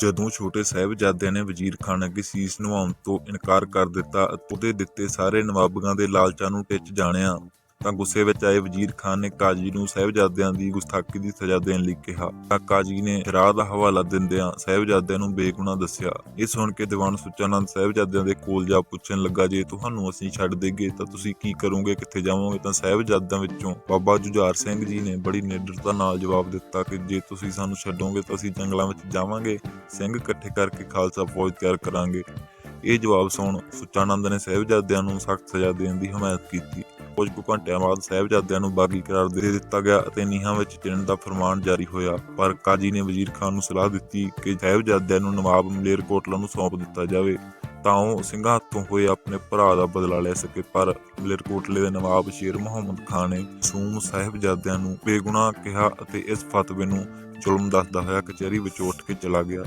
ਜਦੋਂ ਛੋਟੇ ਸਾਹਿਬਜ਼ਾਦਿਆਂ ਨੇ ਵਜ਼ੀਰ ਖਾਨ ਅੱਗੇ ਸੀਸ ਨਿਵਾਉਣ ਤੋਂ ਇਨਕਾਰ ਕਰ ਦਿੱਤਾ ਅਤੇ ਉਹਦੇ ਦਿੱਤੇ ਸਾਰੇ ਨਵਾਬਗਾਂ ਦੇ ਲਾਲਚਾਂ ਨੂੰ ਟਿੱਚ ਜਾਣਿਆ। ਤਾਂ ਗੁੱਸੇ ਵਿੱਚ ਆਏ ਵਜ਼ੀਰ ਖਾਨ ਨੇ ਕਾਜੀ ਨੂੰ ਸਾਹਿਬਜ਼ਾਦਿਆਂ ਦੀ ਗੁਸਤਾਖੀ ਦੀ ਸਜ਼ਾ ਦੇਣ ਲਈ ਕਿਹਾ। ਤਾਂ ਕਾਜੀ ਨੇ ਰਾਹ ਦਾ ਹਵਾਲਾ ਦਿੰਦਿਆਂ ਸਾਹਿਬਜ਼ਾਦਿਆਂ ਨੂੰ ਬੇਗੁਨਾਹ ਦੱਸਿਆ। ਇਹ ਸੁਣ ਕੇ ਦੀਵਾਨ ਸੁੱਚਾਨੰਦ ਸਾਹਿਬਜ਼ਾਦਿਆਂ ਦੇ ਕੋਲ ਜਾ ਪੁੱਛਣ ਲੱਗਾ, ਜੇ ਤੁਹਾਨੂੰ ਅਸੀਂ ਛੱਡ ਦੇਗੇ, ਤਾਂ ਤੁਸੀਂ ਕੀ ਕਰੋਗੇ? ਕਿੱਥੇ ਜਾਵੋਗੇ? ਤਾਂ ਸਾਹਿਬਜ਼ਾਦਿਆਂ ਵਿੱਚੋਂ ਬਾਬਾ ਜੁਝਾਰ ਸਿੰਘ ਜੀ ਨੇ ਬੜੀ ਨਿਡਰਤਾ ਨਾਲ ਜਵਾਬ ਦਿੱਤਾ ਕਿ ਜੇ ਤੁਸੀਂ ਸਾਨੂੰ ਛੱਡੋਗੇ, ਤਾਂ ਅਸੀਂ ਜੰਗਲਾਂ ਵਿੱਚ ਜਾਵਾਂਗੇ, ਸਿੰਘ ਇਕੱਠੇ ਕਰਕੇ ਖਾਲਸਾ ਫੌਜ ਤਿਆਰ ਕਰਾਂਗੇ। ਇਹ ਜਵਾਬ ਸੁਣ ਸੁੱਚਾਨੰਦ ਨੇ ਸਾਹਿਬਜ਼ਾਦਿਆਂ ਨੂੰ ਸਖਤ ਸਜ਼ਾ ਦੇਣ ਦੀ ਹਮਾਇਤ ਕੀਤੀ। ਕੁਝ ਕੁ ਘੰਟਿਆਂ ਬਾਅਦ ਸਾਹਿਬਜ਼ਾਦਿਆਂ ਨੂੰ ਬਾਗੀ ਕਰਾਰ ਦੇ ਦਿੱਤਾ ਗਿਆ ਅਤੇ ਨੀਹਾਂ ਵਿੱਚ ਚਿਣਨ ਦਾ ਫਰਮਾਨ ਜਾਰੀ ਹੋਇਆ। ਪਰ ਕਾਜੀ ਨੇ ਵਜ਼ੀਰ ਖਾਨ ਨੂੰ ਸਲਾਹ ਦਿੱਤੀ ਕਿ ਸਾਹਿਬਜ਼ਾਦਿਆਂ ਨੂੰ ਨਵਾਬ ਮਲੇਰਕੋਟਲਾ ਨੂੰ ਸੌਂਪ ਦਿੱਤਾ ਜਾਵੇ। ਤਾਂ ਉਹ ਸਿੰਘਾਂ ਹੱਥੋਂ ਹੋਏ ਆਪਣੇ ਭਰਾ ਦਾ ਬਦਲਾ ਲੈ ਸਕੇ। ਪਰ ਮਲੇਰਕੋਟਲੇ ਦੇ ਨਵਾਬ ਸ਼ੇਰ ਮੁਹੰਮਦ ਖਾਨ ਨੇ ਸੂਮ ਸਾਹਿਬਜ਼ਾਦਿਆਂ ਨੂੰ ਬੇਗੁਨਾਹ ਕਿਹਾ ਅਤੇ ਇਸ ਫਤਵੇ ਨੂੰ ਜ਼ੁਲਮ ਦੱਸਦਾ ਹੋਇਆ ਕਚਹਿਰੀ ਵਿੱਚ ਉੱਠ ਕੇ ਚਲਾ ਗਿਆ।